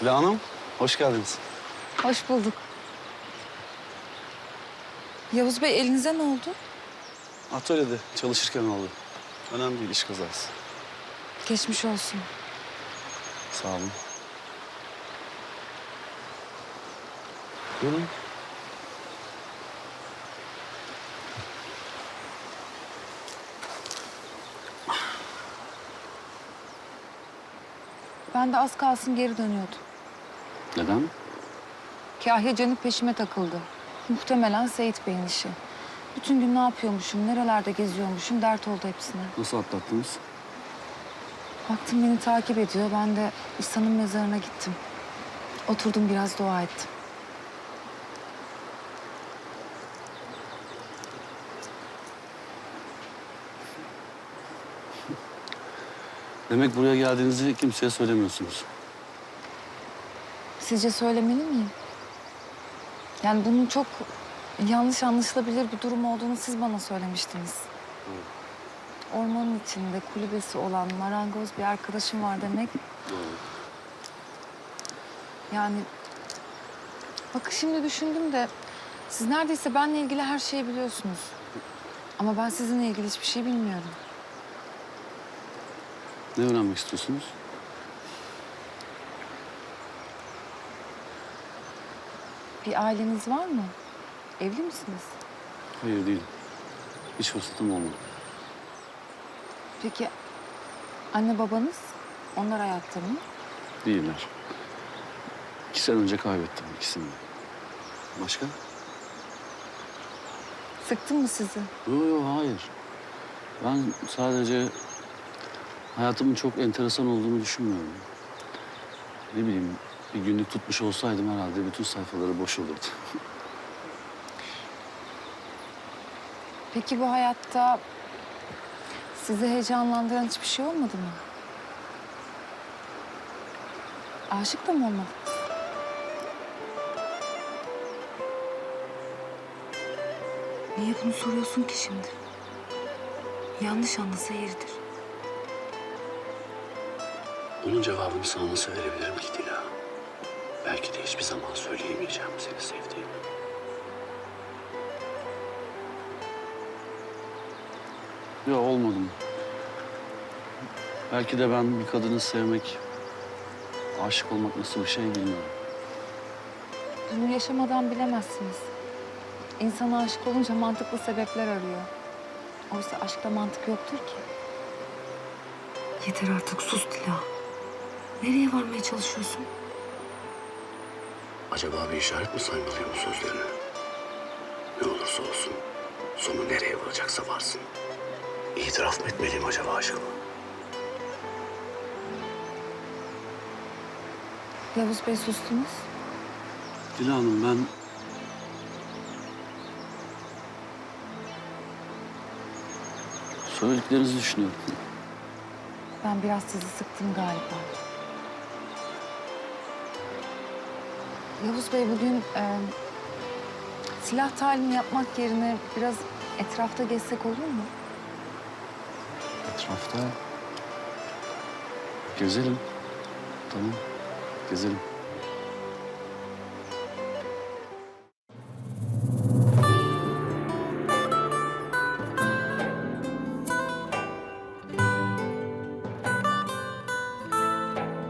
Dila Hanım, hoş geldiniz. Hoş bulduk. Yavuz Bey elinize ne oldu? Atölyede çalışırken oldu. Önemli değil, iş kazası. Geçmiş olsun. Sağ olun. Buyurun. Ben de az kalsın geri dönüyordum. Neden? Kahya canı peşime takıldı. Muhtemelen Seyit Bey'in işi. Bütün gün ne yapıyormuşum, nerelerde geziyormuşum dert oldu hepsine. Nasıl atlattınız? Baktım beni takip ediyor. Ben de İhsan'ın mezarına gittim. Oturdum biraz dua ettim. Demek buraya geldiğinizi kimseye söylemiyorsunuz. Sizce söylemeli miyim? Yani bunun çok yanlış anlaşılabilir bir durum olduğunu siz bana söylemiştiniz. Ormanın içinde kulübesi olan marangoz bir arkadaşım var demek. Yani bakın şimdi düşündüm de siz neredeyse benle ilgili her şeyi biliyorsunuz. Ama ben sizinle ilgili hiçbir şey bilmiyorum. Ne öğrenmek istiyorsunuz? Bir aileniz var mı? Evli misiniz? Hayır değil. Hiç fırsatım olmadı. Peki anne babanız? Onlar hayatta mı? Değiller. İki sene önce kaybettim ikisini de. Başka? Sıktı mı sizi? Yok yok hayır. Ben sadece hayatımın çok enteresan olduğunu düşünmüyorum. Ne bileyim bir günlük tutmuş olsaydım herhalde bütün sayfaları boş olurdu. Peki bu hayatta sizi heyecanlandıran hiçbir şey olmadı mı? Aşık da mı olmadınız? Niye bunu soruyorsun ki şimdi? Yanlış anlasa yeridir. Bunun cevabını sana nasıl verebilirim ki Dila? Belki de hiçbir zaman söyleyemeyeceğim seni sevdiğimi. Yok olmadım. Belki de ben bir kadını sevmek, aşık olmak nasıl bir şey bilmiyorum. Bunu yaşamadan bilemezsiniz. İnsan aşık olunca mantıklı sebepler arıyor. Oysa aşkta mantık yoktur ki. Yeter artık sus Dila. Nereye varmaya çalışıyorsun? Acaba bir işaret mi saymalıyım bu sözlerini? Ne olursa olsun sonu nereye varacaksa varsın. İtiraf mı etmeliyim acaba aşkımı? Yavuz Bey sustunuz. Dila Hanım ben... Söylediklerinizi düşünüyorum. Ben biraz sizi sıktım galiba. Yavuz Bey bugün e, silah talimi yapmak yerine biraz etrafta gezsek olur mu? Etrafta gezelim. Tamam, gezelim.